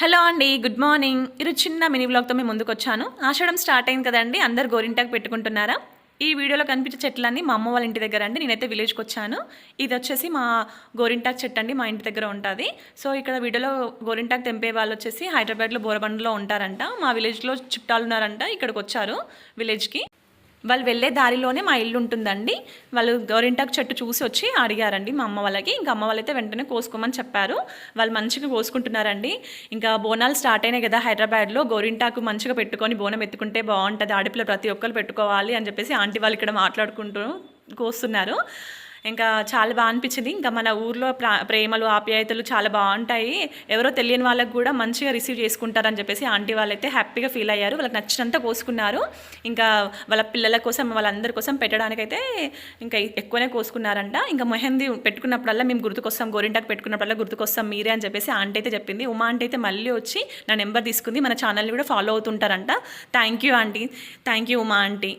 Hello అండి good morning. ఈరోజు చిన్న మినీ బ్లాగ్తో మేము ముందుకు వచ్చాను ఆషాఢం స్టార్ట్ అయింది కదండి అందరు గోరింటాకు పెట్టుకుంటున్నారా? ఈ వీడియోలో కనిపించే చెట్లన్నీ మా అమ్మ వాళ్ళ ఇంటి దగ్గర అండి నేనైతే విలేజ్కి వచ్చాను. ఇది వచ్చేసి మా గోరింటాకు చెట్టు అండి మా ఇంటి దగ్గర ఉంటుంది. సో ఇక్కడ వీడియోలో గోరింటాకు తెంపే వాళ్ళు వచ్చేసి హైదరాబాద్లో బోరబండలో ఉంటారంట. మా విలేజ్లో చుట్టాలు ఉన్నారంట ఇక్కడికి వచ్చారు విలేజ్కి. వాళ్ళు వెళ్ళే దారిలోనే మా ఇల్లు ఉంటుందండి. వాళ్ళు గోరింటాకు చెట్టు చూసి వచ్చి అడిగారండి మా అమ్మ వాళ్ళకి. ఇంకా అమ్మ వాళ్ళైతే వెంటనే కోసుకోమని చెప్పారు. వాళ్ళు మంచిగా కోసుకుంటున్నారండి. ఇంకా బోనాలు స్టార్ట్ అయినాయి కదా హైదరాబాద్లో. గోరింటాకు మంచిగా పెట్టుకొని బోనం ఎత్తుకుంటే బాగుంటుంది. ఆడపిల్ల ప్రతి ఒక్కరు పెట్టుకోవాలి అని చెప్పేసి ఆంటీ వాళ్ళు ఇక్కడ మాట్లాడుకుంటూ కోస్తున్నారు. ఇంకా చాలా బాగా అనిపించింది. ఇంకా మన ఊర్లో ప్రా ప్రేమలు ఆప్యాయతలు చాలా బాగుంటాయి. ఎవరో తెలియని వాళ్ళకి కూడా మంచిగా రిసీవ్ చేసుకుంటారని చెప్పేసి ఆంటీ వాళ్ళైతే హ్యాపీగా ఫీల్ అయ్యారు. వాళ్ళకి నచ్చినంత కోసుకున్నారు. ఇంకా వాళ్ళ పిల్లల కోసం వాళ్ళందరి కోసం పెట్టడానికైతే ఇంకా ఎక్కువనే కోసుకున్నారంట. ఇంకా మెహందీ పెట్టుకున్నప్పుడల్లా మేము గుర్తుకొస్తాం. గోరింటాకు పెట్టుకున్నప్పుడల్లా గుర్తుకొస్తాం మీరే అని చెప్పేసి ఆంటీ అయితే చెప్పింది. ఉమా ఆంటీ అయితే మళ్ళీ వచ్చి నా నెంబర్ తీసుకుంది. మన ఛానల్ని కూడా follow అవుతుంటారంట. Thank you aunty. Thank you Uma aunty.